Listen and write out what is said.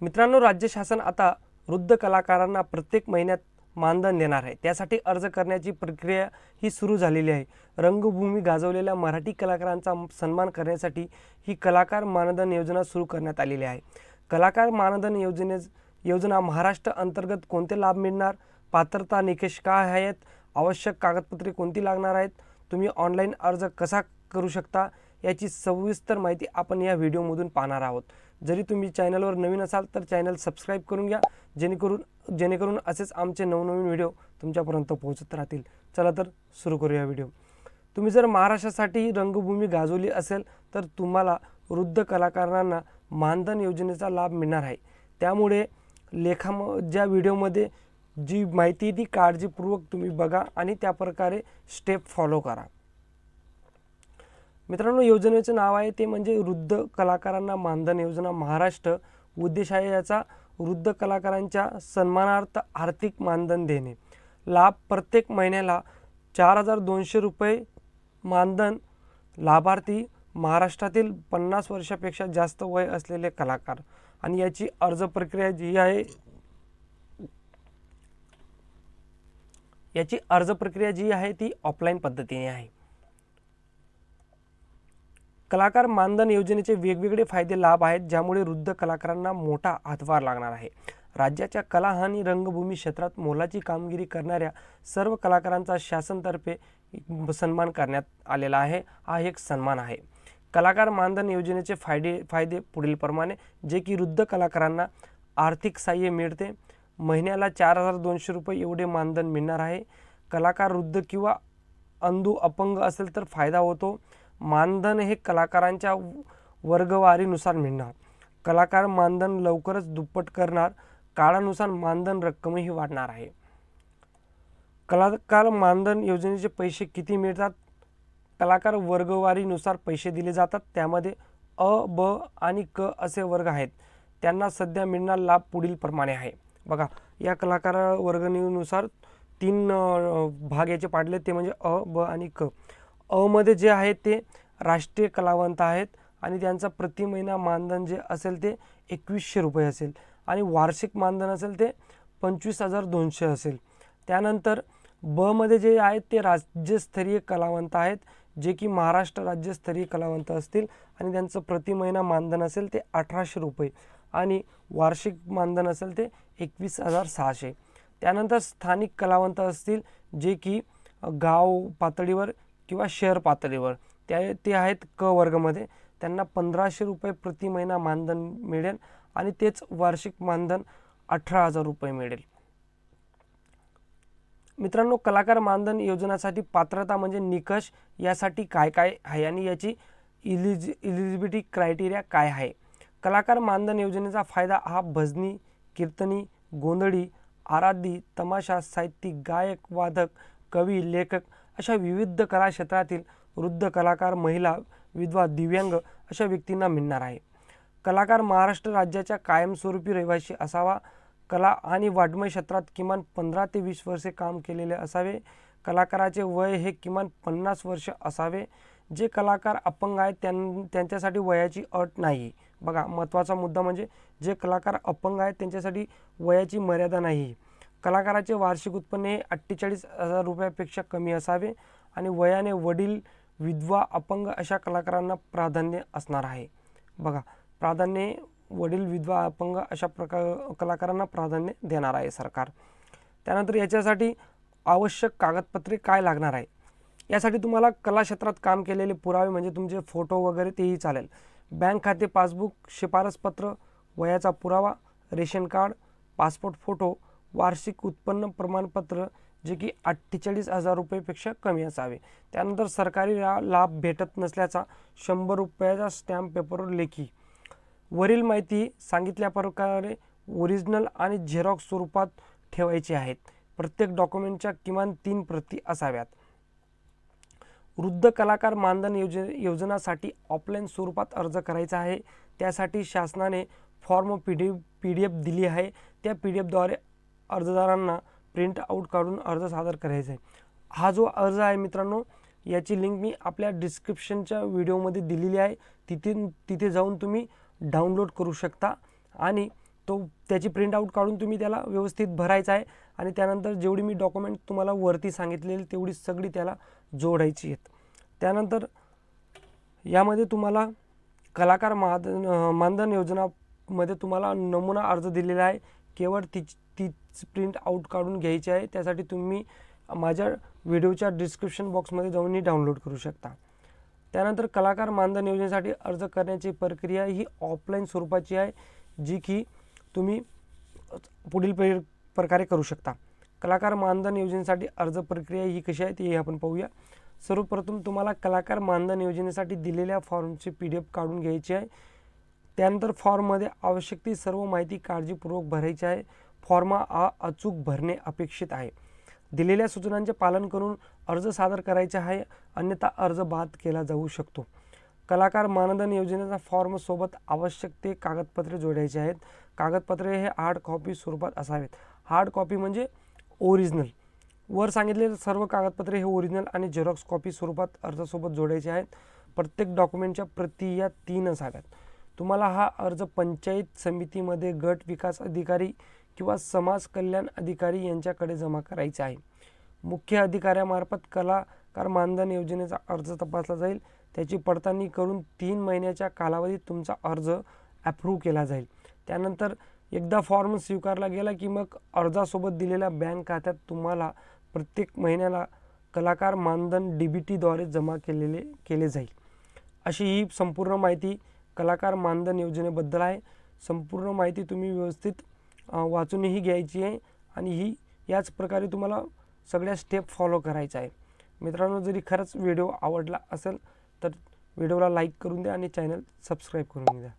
मित्रांनो राज्य शासन आता वृद्ध कलाकारांना प्रत्येक महिन्यात मानधन देणार आहे. त्यासाठी अर्ज करण्याची प्रक्रिया ही सुरू झालेली आहे. रंगभूमी गाजवलेल्या मराठी कलाकारांचा सन्मान करण्यासाठी ही कलाकार मानधन योजना सुरू करण्यात आलेली आहे. कलाकार मानधन योजने योजना महाराष्ट्र अंतर्गत कोणते लाभ मिळणार? पात्रता निकष काय आहेत? आवश्यक कागदपत्रे कोणती लागणार आहेत? तुम्ही ऑनलाईन अर्ज कसा करू शकता? याची सविस्तर माहिती आपण या व्हिडिओमधून पाहणार आहोत. जरी तुम्ही चॅनलवर नवीन असाल तर चॅनल सबस्क्राईब करून घ्या जेणेकरून जेणेकरून असेच आमचे नवनवीन व्हिडिओ तुमच्यापर्यंत पोहोचत राहतील. चला तर सुरू करूया व्हिडिओ. तुम्ही जर महाराष्ट्रासाठी रंगभूमी गाजवली असेल तर तुम्हाला वृद्ध कलाकारांना मानधन योजनेचा लाभ मिळणार आहे. त्यामुळे लेखाम ज्या व्हिडिओमध्ये जी माहिती आहे ती काळजीपूर्वक तुम्ही बघा आणि त्या प्रकारे स्टेप फॉलो करा. मित्रांनो योजनेचं नाव आहे ते म्हणजे वृद्ध कलाकारांना मानधन योजना महाराष्ट्र. उद्देश आहे याचा वृद्ध कलाकारांच्या सन्मानार्थ आर्थिक मानधन देणे. लाभ प्रत्येक महिन्याला चार हजार दोनशे रुपये मानधन लाभार्थी महाराष्ट्रातील पन्नास वर्षापेक्षा जास्त वय असलेले कलाकार. आणि याची अर्ज प्रक्रिया जी आहे याची अर्ज प्रक्रिया जी आहे ती ऑफलाईन पद्धतीने आहे. कलाकार मानधन योजनेचे वेगवेगळे फायदे लाभ आहेत ज्यामुळे वृद्ध कलाकारांना मोठा हातभार लागणार आहे. राज्याच्या कला आणि रंगभूमी क्षेत्रात मोलाची कामगिरी करणाऱ्या सर्व कलाकारांचा शासनतर्फे सन्मान करण्यात आलेला आहे. हा एक सन्मान आहे. कलाकार मानधन योजनेचे फायदे फायदे पुढीलप्रमाणे जे की वृद्ध कलाकारांना आर्थिक सहाय्य मिळते. महिन्याला चार हजार दोनशे रुपये एवढे मानधन मिळणार आहे. कलाकार वृद्ध किंवा अंधू अपंग असेल तर फायदा होतो. मानधन हे कलाकारांच्या वर्गवारीनुसार मिळणार. कलाकार मानधन लवकरच दुप्पट करणार काळानुसार मानधन रक्कमही वाढणार आहे. कलाकार मानधन योजनेचे पैसे किती मिळतात? कलाकार वर्गवारीनुसार पैसे दिले जातात. त्यामध्ये अ ब आणि क असे वर्ग आहेत. त्यांना सध्या मिळणार लाभ पुढील प्रमाणे आहे. बघा या कलाकार वर्गणीनुसार तीन भाग याचे पाडले. ते म्हणजे अ ब आणि क. अमध्ये जे आहे ते राष्ट्रीय कलावंत आहेत आणि त्यांचा प्रति महिना मानधन जे असेल ते एकवीसशे रुपये असेल आणि वार्षिक मानधन असेल ते पंचवीस हजार दोनशे असेल. त्यानंतर बमध्ये जे आहेत ते राज्यस्तरीय कलावंत आहेत जे की महाराष्ट्र राज्यस्तरीय कलावंत असतील आणि त्यांचं प्रति महिना मानधन असेल ते अठराशे रुपये आणि वार्षिक मानधन असेल ते एकवीस हजार सहाशे. त्यानंतर स्थानिक कलावंत असतील जे की गाव पातळीवर किंवा शहर पातळीवर. त्या ते आहेत क वर्गमध्ये. त्यांना पंधराशे रुपये प्रति महिना मानधन मिळेल आणि तेच वार्षिक मानधन अठरा हजार रुपये मिळेल. मित्रांनो कलाकार मानधन योजनासाठी पात्रता म्हणजे निकष यासाठी काय काय आहे आणि याची इलिजि इलिजिबिलिटी क्रायटेरिया काय आहे? कलाकार मानधन योजनेचा फायदा हा भजनी कीर्तनी गोंधळी आराधी तमाशा साहित्यिक गायक वादक कवी लेखक अशा विविध कला क्षेत्रातील वृद्ध कलाकार महिला विधवा दिव्यांग अशा व्यक्तींना मिळणार आहे. कलाकार महाराष्ट्र राज्याच्या कायमस्वरूपी रहिवासी असावा. कला आणि वाड्मय क्षेत्रात किमान पंधरा ते वीस वर्षे काम केलेले असावे. कलाकाराचे वय हे किमान पन्नास वर्ष असावे. जे कलाकार अपंग आहेत त्यां त्यांच्यासाठी वयाची अट नाही. बघा महत्त्वाचा मुद्दा म्हणजे जे कलाकार अपंग आहेत त्यांच्यासाठी वयाची मर्यादा नाही. कलाकाराचे वार्षिक उत्पन्न हे अठ्ठेचाळीस हजार रुपयापेक्षा कमी असावे आणि वयाने वडील विधवा अपंग अशा कलाकारांना प्राधान्य असणार आहे. बघा प्राधान्य वडील विधवा अपंग अशा प्रकार कलाकारांना प्राधान्य देणार आहे सरकार. त्यानंतर याच्यासाठी आवश्यक कागदपत्रे काय लागणार आहे? यासाठी तुम्हाला कला क्षेत्रात काम केलेले पुरावे म्हणजे तुमचे फोटो वगैरे तेही चालेल. बँक खाते पासबुक शिफारसपत्र वयाचा पुरावा रेशन कार्ड पासपोर्ट फोटो वार्षिक उत्पन्न प्रमाणपत्र जे की अठ्ठेचाळीस हजार रुपयेपेक्षा कमी असावे. त्यानंतर सरकारी लाभ भेटत नसल्याचा शंभर रुपयाचा स्टॅम्प पेपरवर लेखी. वरील माहिती सांगितल्या प्रकारे ओरिजिनल आणि झेरॉक्स स्वरूपात ठेवायची आहेत प्रत्येक डॉक्युमेंटच्या किमान तीन प्रती असाव्यात. वृद्ध कलाकार मानधन योज योजनासाठी ऑफलाईन स्वरूपात अर्ज करायचा आहे. त्यासाठी शासनाने form P D P D F दिली आहे. त्या पी डी एफद्वारे अर्जदारांना प्रिंट आऊट काढून अर्ज सादर करायचा आहे. हा जो अर्ज आहे मित्रांनो याची लिंक मी आपल्या डिस्क्रिप्शनच्या व्हिडिओमध्ये दिलेली आहे. तिथे तिथे जाऊन तुम्ही डाउनलोड करू शकता आणि तो त्याची प्रिंटआउट काढून तुम्ही त्याला व्यवस्थित भरायचा आहे आणि त्यानंतर जेवढी मी डॉक्युमेंट तुम्हाला वरती सांगितलेली तेवढी सगळी त्याला जोडायची आहेत. त्यानंतर यामध्ये तुम्हाला कलाकार माद मानधन योजनामध्ये तुम्हाला नमुना अर्ज दिलेला आहे. केवळ तीच तीच प्रिंट आऊट काढून घ्यायची आहे. त्यासाठी तुम्ही माझ्या व्हिडिओच्या डिस्क्रिप्शन बॉक्समध्ये जाऊनही डाउनलोड करू शकता. त्यानंतर कलाकार मानधन योजनेसाठी अर्ज करण्याची प्रक्रिया ही ऑफलाईन स्वरूपाची आहे जी की तुम्ही पुढील प्र प्रकारे करू शकता. कलाकार मानधन योजनेसाठी अर्ज प्रक्रिया ही कशी आहे ती आपण पाहूया. सर्वप्रथम तुम्हाला कलाकार मानधन योजनेसाठी दिलेल्या फॉर्मची पी डी एफ काढून घ्यायची आहे. त्यानंतर फॉर्ममध्ये आवश्यक ती सर्व माहिती काळजीपूर्वक भरायची आहे. फॉर्म हा अचूक भरणे अपेक्षित आहे. दिलेल्या सूचनांचे पालन करून अर्ज सादर करायचे आहे. अन्यथा अर्ज बाद केला जाऊ शकतो. कलाकार मानधन योजनेचा फॉर्मसोबत आवश्यक ते कागदपत्रे जोडायचे आहेत. कागदपत्रे हे हार्ड कॉपी स्वरूपात असावेत. हार्ड कॉपी म्हणजे ओरिजिनल वर सांगितलेले सर्व कागदपत्रे हे ओरिजिनल आणि झेरॉक्स कॉपी स्वरूपात अर्जासोबत जोडायचे आहेत. प्रत्येक डॉक्युमेंटच्या प्रति या तीन असाव्यात तुम्हाला हा अर्ज पंचायत समितीमध्ये गट विकास अधिकारी किंवा समाज कल्याण अधिकारी यांच्याकडे जमा करायचा आहे. मुख्य अधिकाऱ्यामार्फत कलाकार मानधन योजनेचा अर्ज तपासला जाईल. त्याची पडताळणी करून तीन महिन्याच्या कालावधीत तुमचा अर्ज ॲप्रूव्ह केला जाईल. त्यानंतर एकदा फॉर्म स्वीकारला गेला की मग अर्जासोबत दिलेल्या बँक खात्यात तुम्हाला प्रत्येक महिन्याला कलाकार मानधन डी बी टीद्वारे जमा केलेले केले जाईल. अशी ही संपूर्ण माहिती कलाकार मानधन योजनेबद्दल आहे. संपूर्ण माहिती तुम्ही व्यवस्थित वाचूनही घ्यायची आहे आणि ही याच प्रकारे तुम्हाला सगळ्या स्टेप फॉलो करायचा आहे मित्रांनो जरी खरंच व्हिडिओ आवडला असेल तर व्हिडिओला लाईक करून द्या आणि चॅनल सबस्क्राईब करून द्या.